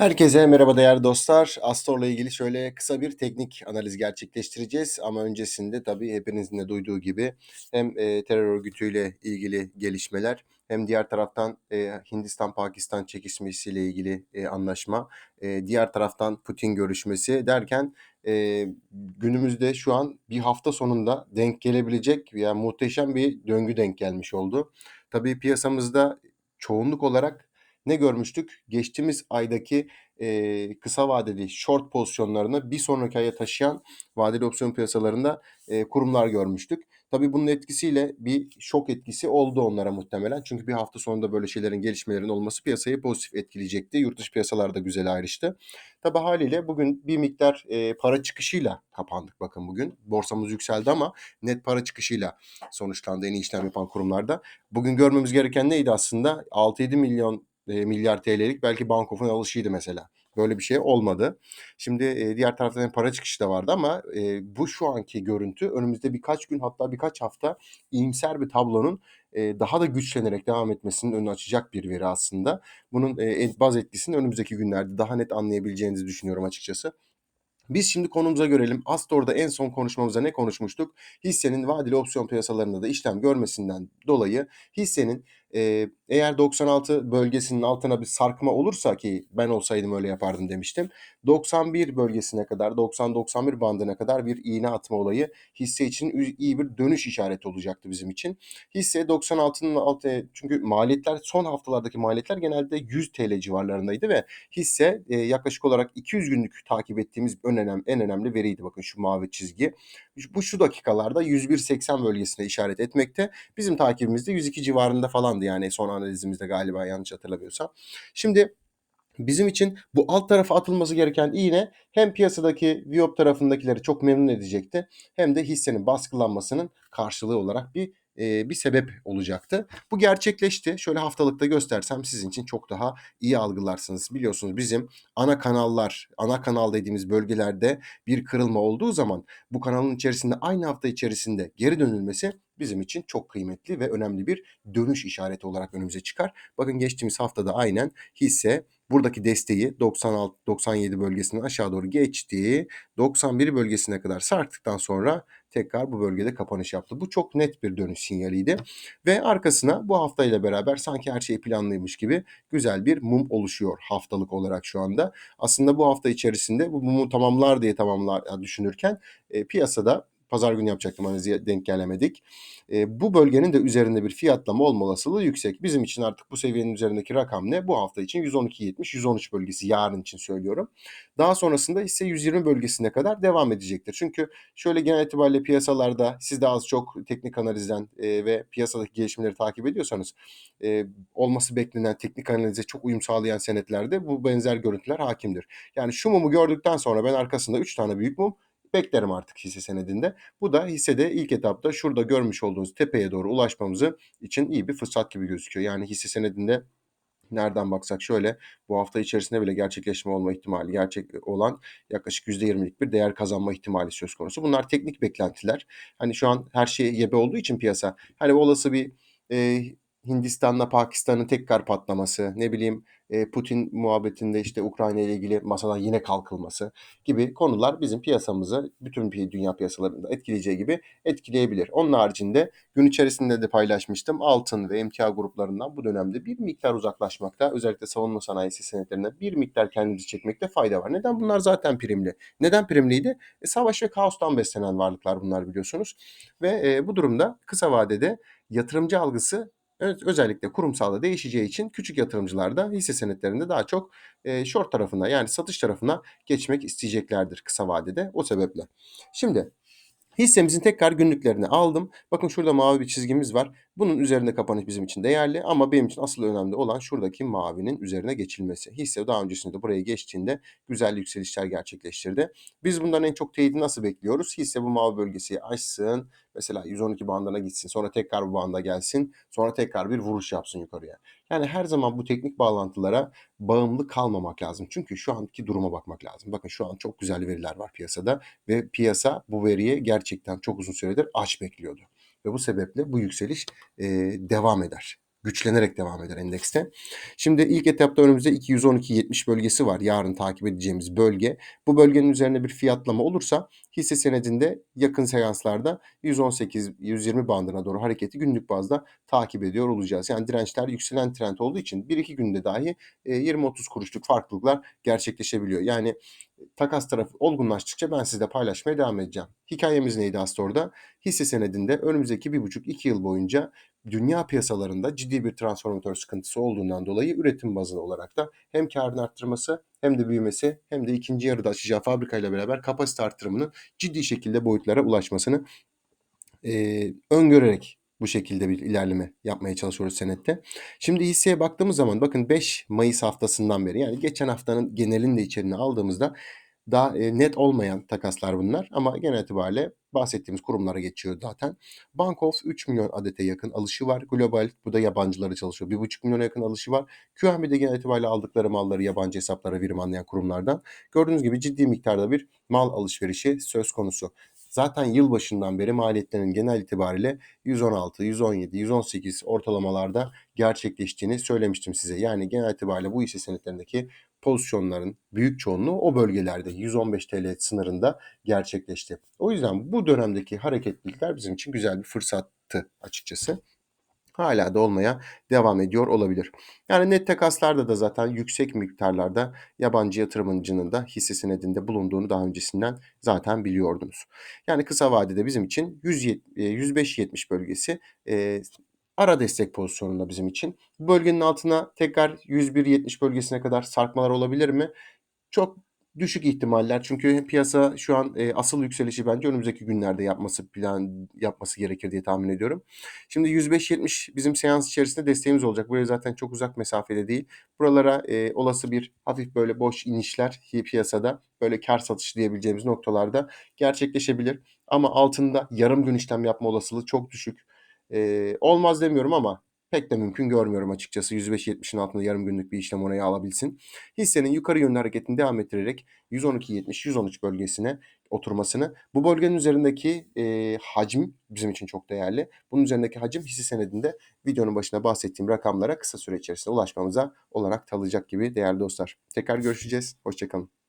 Herkese merhaba değerli dostlar. Astor'la ilgili şöyle kısa bir teknik analiz gerçekleştireceğiz. Ama öncesinde tabii hepinizin de duyduğu gibi hem e, terör örgütüyle ilgili gelişmeler hem diğer taraftan e, Hindistan-Pakistan çekişmesiyle ilgili e, anlaşma, e, diğer taraftan Putin görüşmesi derken e, günümüzde şu an bir hafta sonunda denk gelebilecek yani muhteşem bir döngü denk gelmiş oldu. Tabii piyasamızda çoğunluk olarak ne görmüştük? Geçtiğimiz aydaki e, kısa vadeli short pozisyonlarını bir sonraki aya taşıyan vadeli opsiyon piyasalarında e, kurumlar görmüştük. Tabii bunun etkisiyle bir şok etkisi oldu onlara muhtemelen. Çünkü bir hafta sonunda böyle şeylerin gelişmelerin olması piyasayı pozitif etkileyecekti. Yurt dışı piyasalar da güzel ayrıştı. Tabii haliyle bugün bir miktar e, para çıkışıyla kapandık bakın bugün. Borsamız yükseldi ama net para çıkışıyla sonuçlandı en iyi işlem yapan kurumlarda. Bugün görmemiz gereken neydi aslında? 6-7 milyon e, milyar TL'lik belki Bankof'un alışıydı mesela. Böyle bir şey olmadı. Şimdi e, diğer taraftan para çıkışı da vardı ama e, bu şu anki görüntü önümüzde birkaç gün hatta birkaç hafta iyimser bir tablonun daha da güçlenerek devam etmesinin önünü açacak bir veri aslında. Bunun baz etkisini önümüzdeki günlerde daha net anlayabileceğinizi düşünüyorum açıkçası. Biz şimdi konumuza görelim. Astor'da en son konuşmamızda ne konuşmuştuk? Hissenin vadeli opsiyon piyasalarında da işlem görmesinden dolayı hissenin e, eğer 96 bölgesinin altına bir sarkma olursa ki ben olsaydım öyle yapardım demiştim. 91 bölgesine kadar 90-91 bandına kadar bir iğne atma olayı hisse için iyi bir dönüş işareti olacaktı bizim için. Hisse 96'nın altı çünkü maliyetler son haftalardaki maliyetler genelde 100 TL civarlarındaydı ve hisse e, yaklaşık olarak 200 günlük takip ettiğimiz en önemli, en önemli veriydi. Bakın şu mavi çizgi. Bu şu dakikalarda 101.80 bölgesine işaret etmekte. Bizim takibimizde 102 civarında falandı yani son analizimizde galiba yanlış hatırlamıyorsam. Şimdi Bizim için bu alt tarafa atılması gereken iğne hem piyasadaki Viop tarafındakileri çok memnun edecekti hem de hissenin baskılanmasının karşılığı olarak bir e, bir sebep olacaktı. Bu gerçekleşti. Şöyle haftalıkta göstersem sizin için çok daha iyi algılarsınız. Biliyorsunuz bizim ana kanallar, ana kanal dediğimiz bölgelerde bir kırılma olduğu zaman bu kanalın içerisinde aynı hafta içerisinde geri dönülmesi bizim için çok kıymetli ve önemli bir dönüş işareti olarak önümüze çıkar. Bakın geçtiğimiz haftada aynen hisse buradaki desteği 96-97 bölgesinden aşağı doğru geçti. 91 bölgesine kadar sarktıktan sonra tekrar bu bölgede kapanış yaptı. Bu çok net bir dönüş sinyaliydi. Ve arkasına bu haftayla beraber sanki her şey planlıymış gibi güzel bir mum oluşuyor haftalık olarak şu anda. Aslında bu hafta içerisinde bu mumu tamamlar diye tamamlar düşünürken e, piyasada pazar günü yapacaktım analizi denk gelemedik. E, bu bölgenin de üzerinde bir fiyatlama olma olasılığı yüksek. Bizim için artık bu seviyenin üzerindeki rakam ne? Bu hafta için 112.70, 113 bölgesi yarın için söylüyorum. Daha sonrasında ise 120 bölgesine kadar devam edecektir. Çünkü şöyle genel itibariyle piyasalarda siz de az çok teknik analizden e, ve piyasadaki gelişmeleri takip ediyorsanız e, olması beklenen teknik analize çok uyum sağlayan senetlerde bu benzer görüntüler hakimdir. Yani şu mumu gördükten sonra ben arkasında 3 tane büyük mum beklerim artık hisse senedinde. Bu da hissede ilk etapta şurada görmüş olduğunuz tepeye doğru ulaşmamızı için iyi bir fırsat gibi gözüküyor. Yani hisse senedinde nereden baksak şöyle bu hafta içerisinde bile gerçekleşme olma ihtimali gerçek olan yaklaşık %20'lik bir değer kazanma ihtimali söz konusu. Bunlar teknik beklentiler. Hani şu an her şey yebe olduğu için piyasa hani olası bir e, Hindistan'la Pakistan'ın tekrar patlaması, ne bileyim e, Putin muhabbetinde işte Ukrayna ile ilgili masadan yine kalkılması gibi konular bizim piyasamızı bütün dünya piyasalarında etkileyeceği gibi etkileyebilir. Onun haricinde gün içerisinde de paylaşmıştım. Altın ve emtia gruplarından bu dönemde bir miktar uzaklaşmakta. Özellikle savunma sanayisi senetlerinden bir miktar kendimizi çekmekte fayda var. Neden? Bunlar zaten primli. Neden primliydi? E, savaş ve kaostan beslenen varlıklar bunlar biliyorsunuz. Ve e, bu durumda kısa vadede yatırımcı algısı Evet, özellikle kurumsalda değişeceği için küçük yatırımcılar da hisse senetlerinde daha çok e, short tarafına yani satış tarafına geçmek isteyeceklerdir kısa vadede o sebeple. Şimdi Hissemizin tekrar günlüklerini aldım. Bakın şurada mavi bir çizgimiz var. Bunun üzerinde kapanış bizim için değerli ama benim için asıl önemli olan şuradaki mavinin üzerine geçilmesi. Hisse daha öncesinde de buraya geçtiğinde güzel yükselişler gerçekleştirdi. Biz bundan en çok teyidi nasıl bekliyoruz? Hisse bu mavi bölgesi açsın. Mesela 112 bandına gitsin. Sonra tekrar bu banda gelsin. Sonra tekrar bir vuruş yapsın yukarıya. Yani her zaman bu teknik bağlantılara bağımlı kalmamak lazım. Çünkü şu anki duruma bakmak lazım. Bakın şu an çok güzel veriler var piyasada ve piyasa bu veriye gerçekten çok uzun süredir aç bekliyordu. Ve bu sebeple bu yükseliş e, devam eder. Güçlenerek devam eder endekste. Şimdi ilk etapta önümüzde 212.70 bölgesi var. Yarın takip edeceğimiz bölge. Bu bölgenin üzerine bir fiyatlama olursa hisse senedinde yakın seanslarda 118-120 bandına doğru hareketi günlük bazda takip ediyor olacağız. Yani dirençler yükselen trend olduğu için 1-2 günde dahi 20-30 kuruşluk farklılıklar gerçekleşebiliyor. Yani takas tarafı olgunlaştıkça ben sizle paylaşmaya devam edeceğim. Hikayemiz neydi Astor'da? Hisse senedinde önümüzdeki 1,5-2 yıl boyunca dünya piyasalarında ciddi bir transformatör sıkıntısı olduğundan dolayı üretim bazlı olarak da hem karını arttırması hem de büyümesi hem de ikinci yarıda açacağı fabrikayla beraber kapasite arttırımının ciddi şekilde boyutlara ulaşmasını e, öngörerek bu şekilde bir ilerleme yapmaya çalışıyoruz senette. Şimdi hisseye baktığımız zaman bakın 5 Mayıs haftasından beri yani geçen haftanın genelini de içerine aldığımızda daha e, net olmayan takaslar bunlar ama genel itibariyle bahsettiğimiz kurumlara geçiyor zaten. Bank of 3 milyon adete yakın alışı var. Global bu da yabancıları çalışıyor. 1,5 milyona yakın alışı var. QNB'de genel itibariyle aldıkları malları yabancı hesaplara verim anlayan kurumlardan. Gördüğünüz gibi ciddi miktarda bir mal alışverişi söz konusu. Zaten yıl başından beri maliyetlerin genel itibariyle 116, 117, 118 ortalamalarda gerçekleştiğini söylemiştim size. Yani genel itibariyle bu hisse senetlerindeki pozisyonların büyük çoğunluğu o bölgelerde 115 TL sınırında gerçekleşti. O yüzden bu dönemdeki hareketlilikler bizim için güzel bir fırsattı açıkçası hala da olmaya devam ediyor olabilir. Yani net takaslarda da zaten yüksek miktarlarda yabancı yatırımcının da hisse senedinde bulunduğunu daha öncesinden zaten biliyordunuz. Yani kısa vadede bizim için 105-70 bölgesi e, ara destek pozisyonunda bizim için. Bu bölgenin altına tekrar 101-70 bölgesine kadar sarkmalar olabilir mi? Çok düşük ihtimaller çünkü piyasa şu an e, asıl yükselişi bence önümüzdeki günlerde yapması plan yapması gerekir diye tahmin ediyorum. Şimdi 105-70 bizim seans içerisinde desteğimiz olacak. Buraya zaten çok uzak mesafede değil. Buralara e, olası bir hafif böyle boş inişler piyasada böyle kar satışı diyebileceğimiz noktalarda gerçekleşebilir. Ama altında yarım gün işlem yapma olasılığı çok düşük. E, olmaz demiyorum ama pek de mümkün görmüyorum açıkçası 105-70'in altında yarım günlük bir işlem oraya alabilsin. Hissenin yukarı yönlü hareketini devam ettirerek 112-70-113 bölgesine oturmasını. Bu bölgenin üzerindeki e, hacim bizim için çok değerli. Bunun üzerindeki hacim hisse senedinde videonun başına bahsettiğim rakamlara kısa süre içerisinde ulaşmamıza olanak kalacak gibi değerli dostlar. Tekrar görüşeceğiz. Hoşçakalın.